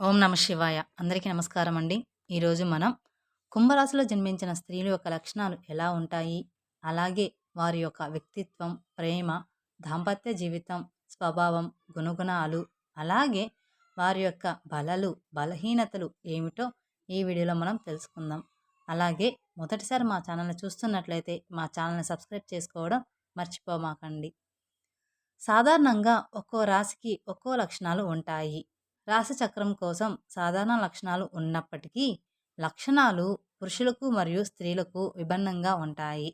ఓం నమ శివాయ. అందరికీ నమస్కారం అండి. ఈరోజు మనం కుంభరాశిలో జన్మించిన స్త్రీల యొక్క లక్షణాలు ఎలా ఉంటాయి? అలాగే వారి యొక్క వ్యక్తిత్వం ప్రేమ దాంపత్య జీవితం స్వభావం గుణగుణాలు అలాగే వారి యొక్క బలలు బలహీనతలు ఏమిటో ఈ వీడియోలో మనం తెలుసుకుందాం. అలాగే మొదటిసారి మా ఛానల్ని చూస్తున్నట్లయితే మా ఛానల్ని సబ్స్క్రైబ్ చేసుకోవడం మర్చిపోమాకండి. సాధారణంగా ఒక్కో రాశికి ఒక్కో లక్షణాలు ఉంటాయి. రాశిచక్రం కోసం సాధారణ లక్షణాలు ఉన్నప్పటికీ లక్షణాలు పురుషులకు మరియు స్త్రీలకు విభిన్నంగా ఉంటాయి.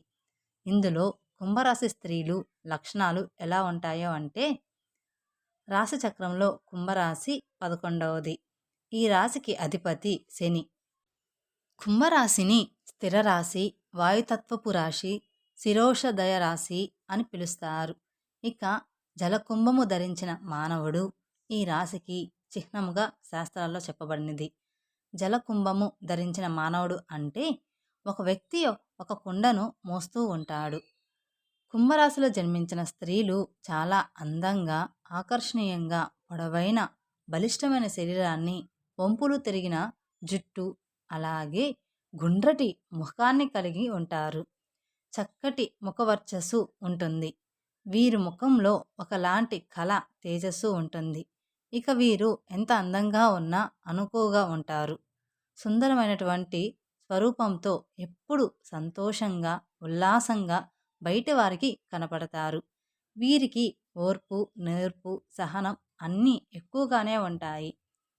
ఇందులో కుంభరాశి స్త్రీలు లక్షణాలు ఎలా ఉంటాయో అంటే రాశి చక్రంలో కుంభరాశి పదకొండవది. ఈ రాశికి అధిపతి శని. కుంభరాశిని స్థిర రాశి వాయుతత్వపు రాశి శిరోషదయ రాశి అని పిలుస్తారు. ఇక జలకుంభము ధరించిన మానవుడు ఈ రాశికి చిహ్నముగా శాస్త్రాల్లో చెప్పబడినది. జలకుంభము ధరించిన మానవుడు అంటే ఒక వ్యక్తి ఒక కుండను మోస్తూ ఉంటాడు. కుంభరాశిలో జన్మించిన స్త్రీలు చాలా అందంగా ఆకర్షణీయంగా పొడవైన బలిష్టమైన శరీరాన్ని వంపులు తిరిగిన జుట్టు అలాగే గుండ్రటి ముఖాన్ని కలిగి ఉంటారు. చక్కటి ముఖవర్చస్సు ఉంటుంది. వీరి ముఖంలో ఒకలాంటి కళ తేజస్సు ఉంటుంది. ఇక వీరు ఎంత అందంగా ఉన్నా అనుకోగా ఉంటారు. సుందరమైనటువంటి స్వరూపంతో ఎప్పుడు సంతోషంగా ఉల్లాసంగా బయట వారికి కనపడతారు. వీరికి ఓర్పు నేర్పు సహనం అన్నీ ఎక్కువగానే ఉంటాయి.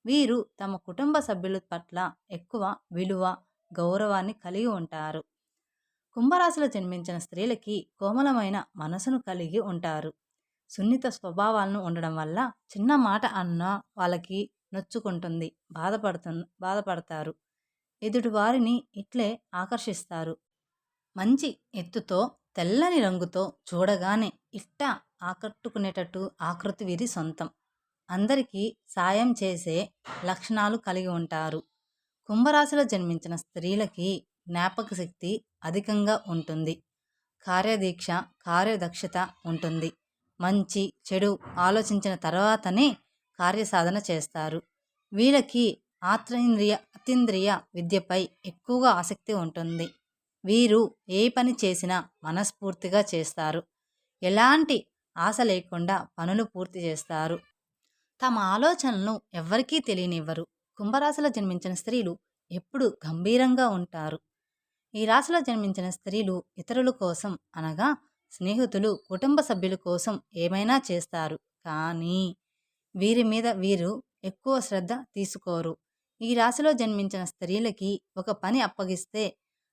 వీరు తమ కుటుంబ సభ్యుల పట్ల ఎక్కువ విలువ గౌరవాన్ని కలిగి ఉంటారు. కుంభరాశిలో జన్మించిన స్త్రీలకి కోమలమైన మనసును కలిగి ఉంటారు. సున్నిత స్వభావాలను ఉండడం వల్ల చిన్న మాట అన్నా వాళ్ళకి నొచ్చుకుంటుంది బాధపడుతు బాధపడతారు. ఎదుటి వారిని ఇట్లే ఆకర్షిస్తారు. మంచి ఎత్తుతో తెల్లని రంగుతో చూడగానే ఇట్ట ఆకట్టుకునేటట్టు ఆకృతి వీరి సొంతం. అందరికీ సాయం చేసే లక్షణాలు కలిగి ఉంటారు. కుంభరాశిలో జన్మించిన స్త్రీలకి జ్ఞాపక శక్తి అధికంగా ఉంటుంది. కార్యదీక్ష కార్యదక్షత ఉంటుంది. మంచి చెడు ఆలోచించిన తర్వాతనే కార్యసాధన చేస్తారు. వీళ్ళకి ఆత్రేంద్రియ అతీంద్రియ విద్యపై ఎక్కువగా ఆసక్తి ఉంటుంది. వీరు ఏ పని చేసినా మనస్ఫూర్తిగా చేస్తారు. ఎలాంటి ఆశ లేకుండా పనులు పూర్తి చేస్తారు. తమ ఆలోచనలను ఎవ్వరికీ తెలియనివ్వరు. కుంభరాశిలో జన్మించిన స్త్రీలు ఎప్పుడు గంభీరంగా ఉంటారు. ఈ రాశిలో జన్మించిన స్త్రీలు ఇతరుల కోసం అనగా స్నేహితులు కుటుంబ సభ్యుల కోసం ఏమైనా చేస్తారు. కానీ వీరి మీద వీరు ఎక్కువ శ్రద్ధ తీసుకోరు. ఈ రాశిలో జన్మించిన స్త్రీలకి ఒక పని అప్పగిస్తే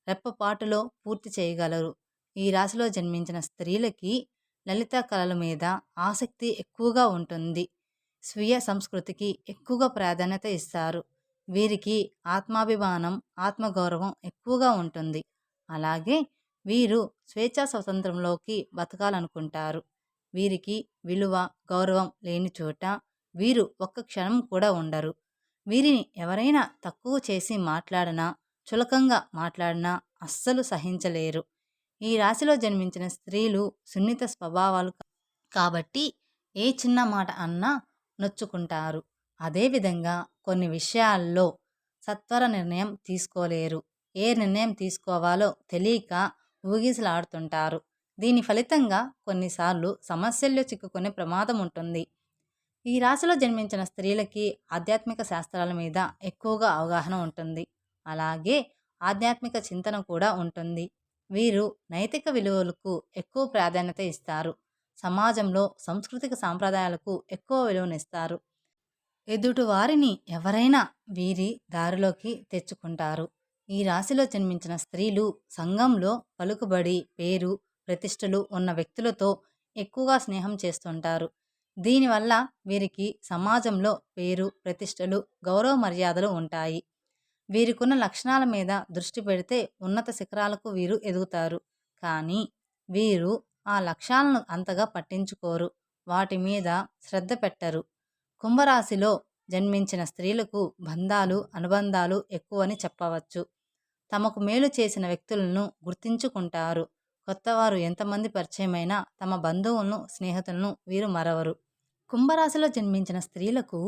రెప్పపాటులో పూర్తి చేయగలరు. ఈ రాశిలో జన్మించిన స్త్రీలకి లలిత కళల మీద ఆసక్తి ఎక్కువగా ఉంటుంది. స్వీయ సంస్కృతికి ఎక్కువగా ప్రాధాన్యత ఇస్తారు. వీరికి ఆత్మాభిమానం ఆత్మగౌరవం ఎక్కువగా ఉంటుంది. అలాగే వీరు స్వేచ్ఛా స్వతంత్రంలోకి బతకాలనుకుంటారు. వీరికి విలువ గౌరవం లేని చోట వీరు ఒక్క క్షణం కూడా ఉండరు. వీరిని ఎవరైనా తక్కువ చేసి మాట్లాడినా చులకంగా మాట్లాడినా అస్సలు సహించలేరు. ఈ రాశిలో జన్మించిన స్త్రీలు సున్నిత స్వభావాలు కాబట్టి ఏ చిన్న మాట అన్నా నొచ్చుకుంటారు. అదేవిధంగా కొన్ని విషయాల్లో సత్వర నిర్ణయం తీసుకోలేరు. ఏ నిర్ణయం తీసుకోవాలో తెలియక ఊగిసలాడుతుంటారు. దీని ఫలితంగా కొన్నిసార్లు సమస్యల్లో చిక్కుకునే ప్రమాదం ఉంటుంది. ఈ రాశిలో జన్మించిన స్త్రీలకి ఆధ్యాత్మిక శాస్త్రాల మీద ఎక్కువగా అవగాహన ఉంటుంది. అలాగే ఆధ్యాత్మిక చింతన కూడా ఉంటుంది. వీరు నైతిక విలువలకు ఎక్కువ ప్రాధాన్యత ఇస్తారు. సమాజంలో సాంస్కృతిక సాంప్రదాయాలకు ఎక్కువ విలువనిస్తారు. ఎదుటి వారిని ఎవరైనా వీరి దారిలోకి తెచ్చుకుంటారు. ఈ రాశిలో జన్మించిన స్త్రీలు సంఘంలో పలుకుబడి పేరు ప్రతిష్టలు ఉన్న వ్యక్తులతో ఎక్కువగా స్నేహం చేస్తుంటారు. దీనివల్ల వీరికి సమాజంలో పేరు ప్రతిష్టలు గౌరవ మర్యాదలు ఉంటాయి. వీరికున్న లక్షణాల మీద దృష్టి పెడితే ఉన్నత శిఖరాలకు వీరు ఎదుగుతారు. కానీ వీరు ఆ లక్ష్యాలను అంతగా పట్టించుకోరు. వాటి మీద శ్రద్ధ పెట్టరు. కుంభరాశిలో జన్మించిన స్త్రీలకు బంధాలు అనుబంధాలు ఎక్కువని చెప్పవచ్చు. తమకు మేలు చేసిన వ్యక్తులను గుర్తించుకుంటారు. కొత్తవారు ఎంతమంది పరిచయమైనా తమ బంధువులను స్నేహితులను వీరు మరవరు. కుంభరాశిలో జన్మించిన స్త్రీలకు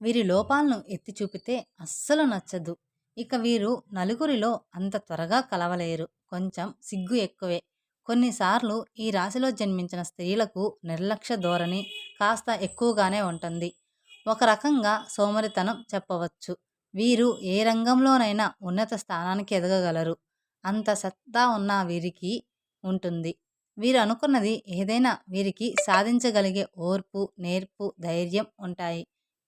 వీరి లోపాలను ఎత్తి చూపితే అస్సలు నచ్చదు. ఇక వీరు నలుగురిలో అంత త్వరగా కలవలేరు. కొంచెం సిగ్గు ఎక్కువే. కొన్నిసార్లు ఈ రాశిలో జన్మించిన స్త్రీలకు నిర్లక్ష్య ధోరణి కాస్త ఎక్కువగానే ఉంటుంది. ఒక రకంగా సోమరితనం చెప్పవచ్చు. వీరు ఏ రంగంలోనైనా ఉన్నత స్థానానికి ఎదగగలరు. అంత సత్తా ఉన్న వీరికి ఉంటుంది. వీరు అనుకున్నది ఏదైనా వీరికి సాధించగలిగే ఓర్పు నేర్పు ధైర్యం ఉంటాయి.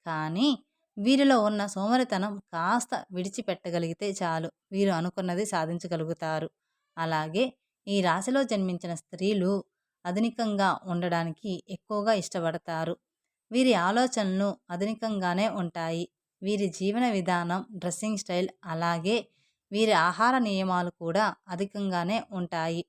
కానీ వీరిలో ఉన్న సోమరితనం కాస్త విడిచిపెట్టగలిగితే చాలు. వీరు అనుకున్నది సాధించగలుగుతారు. అలాగే ఈ రాశిలో జన్మించిన స్త్రీలు ఆధునికంగా ఉండడానికి ఎక్కువగా ఇష్టపడతారు. వీరి ఆలోచనలు ఆధునికంగానే ఉంటాయి. వీరి జీవన విధానం డ్రెస్సింగ్ స్టైల్ అలాగే వీరి ఆహార నియమాలు కూడా అధికంగానే ఉంటాయి.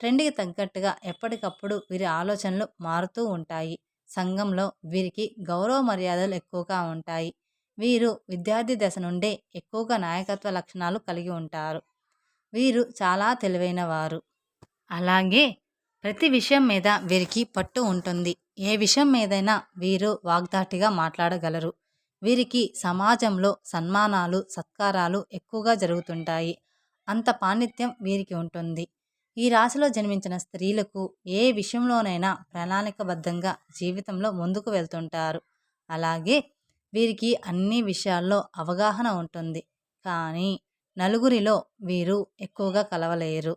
ట్రెండ్కి తగ్గట్టుగా ఎప్పటికప్పుడు వీరి ఆలోచనలు మారుతూ ఉంటాయి. సంఘంలో వీరికి గౌరవ మర్యాదలు ఎక్కువగా ఉంటాయి. వీరు విద్యార్థి దశ నుండే ఎక్కువగా నాయకత్వ లక్షణాలు కలిగి ఉంటారు. వీరు చాలా తెలివైన వారు అలాగే ప్రతి విషయం మీద వీరికి పట్టు ఉంటుంది. ఏ విషయం మీదైనా వీరు వాగ్దాటిగా మాట్లాడగలరు. వీరికి సమాజంలో సన్మానాలు సత్కారాలు ఎక్కువగా జరుగుతుంటాయి. అంత పాండిత్యం వీరికి ఉంటుంది. ఈ రాశిలో జన్మించిన స్త్రీలకు ఏ విషయంలోనైనా ప్రణాళికబద్ధంగా జీవితంలో ముందుకు వెళ్తుంటారు. అలాగే వీరికి అన్ని విషయాల్లో అవగాహన ఉంటుంది. కానీ నలుగురిలో వీరు ఎక్కువగా కలవలేరు.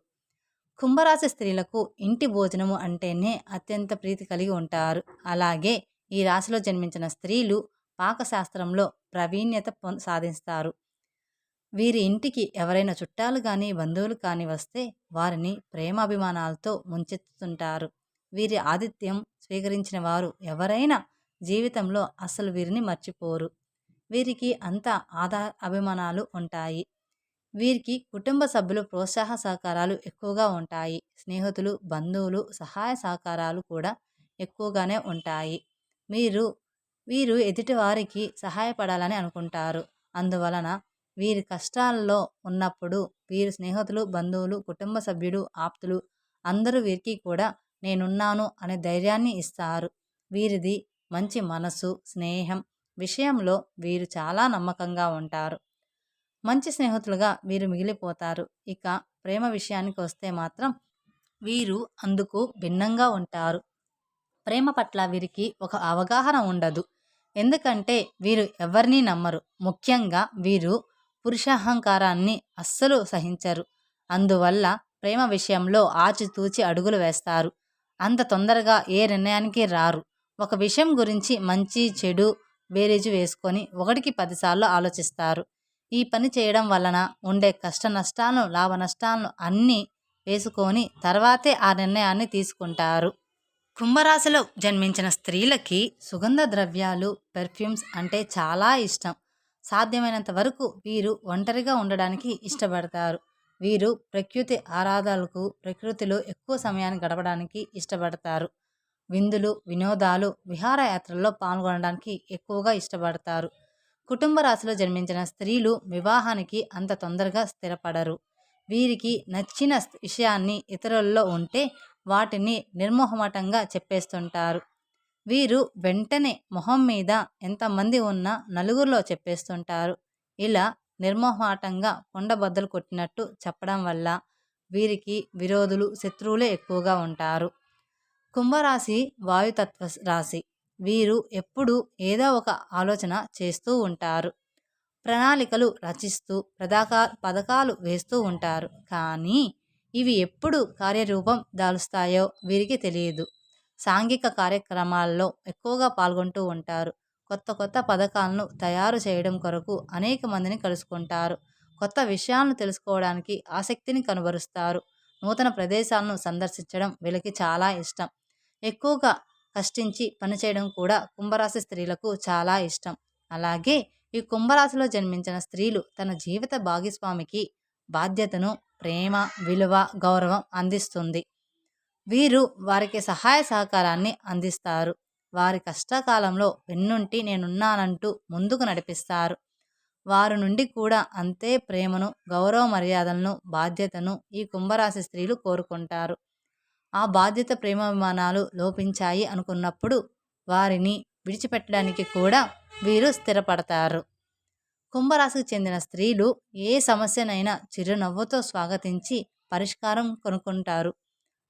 కుంభరాశి స్త్రీలకు ఇంటి భోజనము అంటేనే అత్యంత ప్రీతి కలిగి ఉంటారు. అలాగే ఈ రాశిలో జన్మించిన స్త్రీలు పాకశాస్త్రంలో ప్రావీణ్యత సాధిస్తారు. వీరి ఇంటికి ఎవరైనా చుట్టాలు కానీ బంధువులు కానీ వస్తే వారిని ప్రేమాభిమానాలతో ముంచెత్తుతుంటారు. వీరి ఆతిథ్యం స్వీకరించిన వారు ఎవరైనా జీవితంలో అసలు వీరిని మర్చిపోరు. వీరికి అంత ఆదా అభిమానాలు ఉంటాయి. వీరికి కుటుంబ సభ్యులు ప్రోత్సాహ సహకారాలు ఎక్కువగా ఉంటాయి. స్నేహితులు బంధువులు సహాయ సహకారాలు కూడా ఎక్కువగానే ఉంటాయి. మీరు వీరు ఎదుటి వారికి సహాయపడాలని అనుకుంటారు. అందువలన వీరి కష్టాల్లో ఉన్నప్పుడు వీరి స్నేహితులు బంధువులు కుటుంబ సభ్యుడు ఆప్తులు అందరూ వీరికి కూడా నేనున్నాను అనే ధైర్యాన్ని ఇస్తారు. వీరిది మంచి మనసు స్నేహం విషయంలో వీరు చాలా నమ్మకంగా ఉంటారు. మంచి స్నేహితులుగా వీరు మిగిలిపోతారు. ఇక ప్రేమ విషయానికి వస్తే మాత్రం వీరు అందుకు భిన్నంగా ఉంటారు. ప్రేమ పట్ల వీరికి ఒక అవగాహన ఉండదు. ఎందుకంటే వీరు ఎవరిని నమ్మరు. ముఖ్యంగా వీరు పురుషాహంకారాన్ని అస్సలు సహించరు. అందువల్ల ప్రేమ విషయంలో ఆచితూచి అడుగులు వేస్తారు. అంత తొందరగా ఏ నిర్ణయానికి రారు. ఒక విషయం గురించి మంచి చెడు బేరీజు వేసుకొని ఒకటికి పదిసార్లు ఆలోచిస్తారు. ఈ పని చేయడం వలన ఉండే కష్ట నష్టాలను లాభ నష్టాలను అన్నీ వేసుకొని తర్వాతే ఆ నిర్ణయాన్ని తీసుకుంటారు. కుంభరాశిలో జన్మించిన స్త్రీలకి సుగంధ ద్రవ్యాలు పెర్ఫ్యూమ్స్ అంటే చాలా ఇష్టం. సాధ్యమైనంత వరకు వీరు ఒంటరిగా ఉండడానికి ఇష్టపడతారు. వీరు ప్రకృతి ఆరాధాలకు ప్రకృతిలో ఎక్కువ సమయాన్ని గడపడానికి ఇష్టపడతారు. విందులు వినోదాలు విహారయాత్రల్లో పాల్గొనడానికి ఎక్కువగా ఇష్టపడతారు. కుటుంబ రాశిలో జన్మించిన స్త్రీలు వివాహానికి అంత తొందరగా స్థిరపడరు. వీరికి నచ్చిన విషయాన్ని ఇతరుల్లో ఉంటే వాటిని నిర్మోహమటంగా చెప్పేస్తుంటారు. వీరు వెంటనే మొహం మీద ఎంతమంది ఉన్నా నలుగురిలో చెప్పేస్తుంటారు. ఇలా నిర్మోహమాటంగా కొండబద్దలు కొట్టినట్టు చెప్పడం వల్ల వీరికి విరోధులు శత్రువులే ఎక్కువగా ఉంటారు. కుంభరాశి వాయుతత్వ రాశి. వీరు ఎప్పుడూ ఏదో ఒక ఆలోచన చేస్తూ ఉంటారు. ప్రణాళికలు రచిస్తూ పథకా పథకాలు వేస్తూ ఉంటారు. కానీ ఇవి ఎప్పుడు కార్యరూపం దాలుస్తాయో వీరికి తెలియదు. సాంఘిక కార్యక్రమాల్లో ఎక్కువగా పాల్గొంటూ ఉంటారు. కొత్త కొత్త పథకాలను తయారు చేయడం కొరకు అనేక మందిని కలుసుకుంటారు. కొత్త విషయాలను తెలుసుకోవడానికి ఆసక్తిని కనబరుస్తారు. నూతన ప్రదేశాలను సందర్శించడం వీళ్ళకి చాలా ఇష్టం. ఎక్కువగా కష్టించి పనిచేయడం కూడా కుంభరాశి స్త్రీలకు చాలా ఇష్టం. అలాగే ఈ కుంభరాశిలో జన్మించిన స్త్రీలు తన జీవిత భాగస్వామికి బాధ్యతను ప్రేమ విలువ గౌరవం అందిస్తుంది. వీరు వారికి సహాయ సహకారాన్ని అందిస్తారు. వారి కష్టకాలంలో వెన్నుంటి నేనున్నానంటూ ముందుకు నడిపిస్తారు. వారి నుండి కూడా అంతే ప్రేమను గౌరవ మర్యాదలను బాధ్యతను ఈ కుంభరాశి స్త్రీలు కోరుకుంటారు. ఆ బాధ్యత ప్రేమాభిమానాలు లోపించాయి అనుకున్నప్పుడు వారిని విడిచిపెట్టడానికి కూడా వీరు స్థిరపడతారు. కుంభరాశికి చెందిన స్త్రీలు ఏ సమస్యనైనా చిరునవ్వుతో స్వాగతించి పరిష్కారం కొనుక్కుంటారు.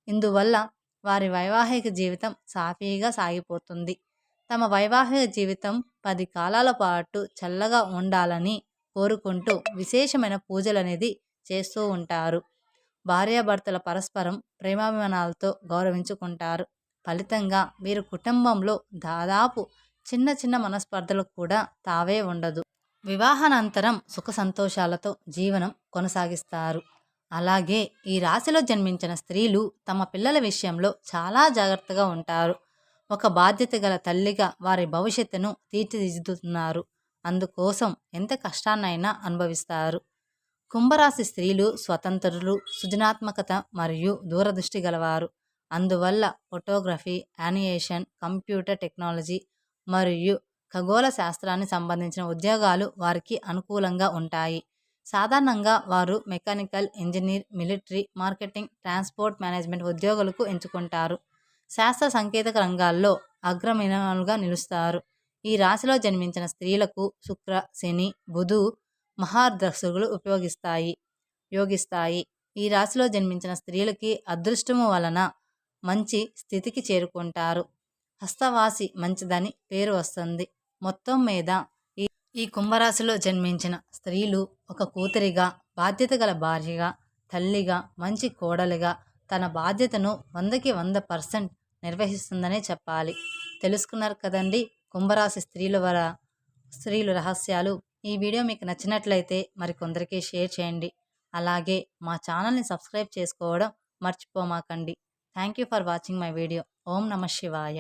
ఇందువల్ల వారి వైవాహిక జీవితం సాఫీగా సాగిపోతుంది. తమ వైవాహిక జీవితం పది కాలాల పాటు చల్లగా ఉండాలని కోరుకుంటూ విశేషమైన పూజలు అనేది చేస్తూ ఉంటారు. భార్యాభర్తల పరస్పరం ప్రేమాభిమానాలతో గౌరవించుకుంటారు. ఫలితంగా వీరు కుటుంబంలో దాదాపు చిన్న చిన్న మనస్పర్ధలు కూడా తావే ఉండదు. వివాహానంతరం సుఖ సంతోషాలతో జీవనం కొనసాగిస్తారు. అలాగే ఈ రాశిలో జన్మించిన స్త్రీలు తమ పిల్లల విషయంలో చాలా జాగ్రత్తగా ఉంటారు. ఒక బాధ్యత గల తల్లిగా వారి భవిష్యత్తును తీర్చిదిద్దుతున్నారు. అందుకోసం ఎంత కష్టాన్నైనా అనుభవిస్తారు. కుంభరాశి స్త్రీలు స్వతంత్రులు సృజనాత్మకత మరియు దూరదృష్టి గలవారు. అందువల్ల ఫోటోగ్రఫీ యానియేషన్ కంప్యూటర్ టెక్నాలజీ మరియు ఖగోళ శాస్త్రానికి సంబంధించిన ఉద్యోగాలు వారికి అనుకూలంగా ఉంటాయి. సాధారణంగా వారు mechanical engineer military marketing transport management ఉద్యోగులకు ఎంచుకుంటారు. శాస్త్ర సంకేతక రంగాల్లో అగ్రమినాలుగా నిలుస్తారు. ఈ రాశిలో జన్మించిన స్త్రీలకు శుక్ర శని బుధు మహాదర్శకులు ఉపయోగిస్తాయి యోగిస్తాయి. ఈ రాశిలో జన్మించిన స్త్రీలకి అదృష్టము వలన మంచి స్థితికి చేరుకుంటారు. హస్తవాసి మంచిదని పేరు వస్తుంది. మొత్తం మీద ఈ ఈ కుంభరాశిలో జన్మించిన స్త్రీలు ఒక కూతురిగా బాధ్యత గల భార్యగా తల్లిగా మంచి కోడలిగా తన బాధ్యతను వందకి వంద పర్సెంట్ నిర్వహిస్తుందనే చెప్పాలి. తెలుసుకున్నారు కదండి కుంభరాశి స్త్రీల వర స్త్రీలు రహస్యాలు. ఈ వీడియో మీకు నచ్చినట్లయితే మరి కొందరికి షేర్ చేయండి. అలాగే మా ఛానల్ని సబ్స్క్రైబ్ చేసుకోవడం మర్చిపోమాకండి. Thank you for watching my video. ఓం నమ శివాయ.